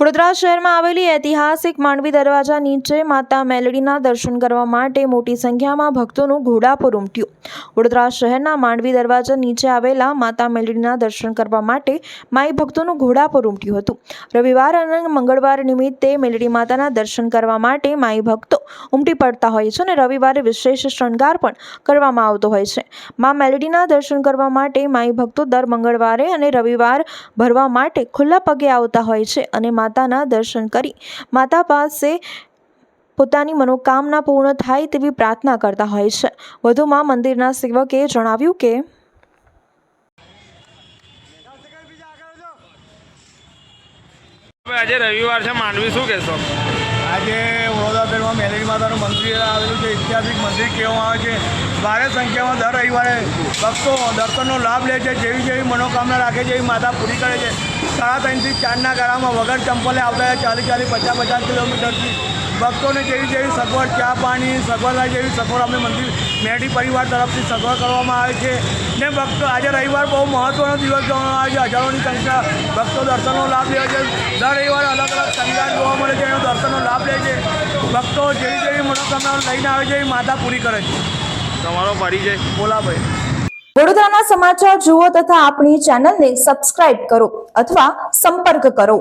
વડોદરા શહેરમાં આવેલી ઐતિહાસિક માંડવી દરવાજા નીચે માતા મેલડીના દર્શન કરવા માટે મોટી સંખ્યામાં ભક્તોનું ઘોડાપુર ઉમટ્યું. વડોદરા શહેરના માંડવી દરવાજા નીચે આવેલા માતા મેલડીના દર્શન કરવા માટે માઈ ભક્તોનું ઘોડાપુર ઉમટ્યું હતું. રવિવાર અને મંગળવાર નિમિત્તે મેલડી માતાના દર્શન કરવા માટે માઈ ભક્તો ઉમટી પડતા હોય છે અને રવિવારે વિશેષ શણગાર પણ કરવામાં આવતો હોય છે. મા મેલડીના દર્શન કરવા માટે માઈ ભક્તો દર મંગળવારે અને રવિવાર ભરવા માટે ખુલ્લા પગે આવતા હોય છે અને માતાના દર્શન કરી માતા પાસે પોતાની મનોકામના પૂર્ણ થાય તેવી પ્રાર્થના કરતા હોય છે. વધુમાં મંદિરના સેવકે જણાવ્યું કે આજે રવિવાર છે માંડવી શું કહેશો? આજે વડોદરામાં મેલેરી માતાનું મંદિર આવેલું છે, ઐતિહાસિક મંદિર કહેવામાં આવે છે. ભારે સંખ્યામાં દર રવિવારે ભક્તો દર્શનનો લાભ લે છે, જેવી જેવી મનોકામના રાખે છે, એવી માતા પૂરી કરે છે. સાડા ત્રણથી ચારના ગાળામાં વગર ચંપલે આવતા ચાલીસ ચાલીસ, પચાસ પચાસ કિલોમીટરથી. ભક્તોને જેવી જેવી સગવડ, ચા પાણી, સગવડ જેવી સગવડ અમને મંદિર મેડી પરિવાર તરફથી સગવડ કરવામાં આવે છે. ને ભક્તો આજે રવિવાર બહુ મહત્ત્વનો દિવસ ગણવામાં આવે છે. હજારોની સંખ્યા ભક્તો દર્શનનો લાભ લે છે. દર રવિવારે અલગ અલગ સંગાર જોવા મળે છે, એનો દર્શનનો લાભ લે છે. ભક્તો જેવી જેવી મનોકામનાઓ લઈને આવે છે એ માતા પૂરી કરે છે. તમારો પરિચય. બોલાભાઈ વડોદરાના સમાચાર જુઓ તથા આપણી ચેનલને સબસ્ક્રાઇબ કરો અથવા સંપર્ક કરો.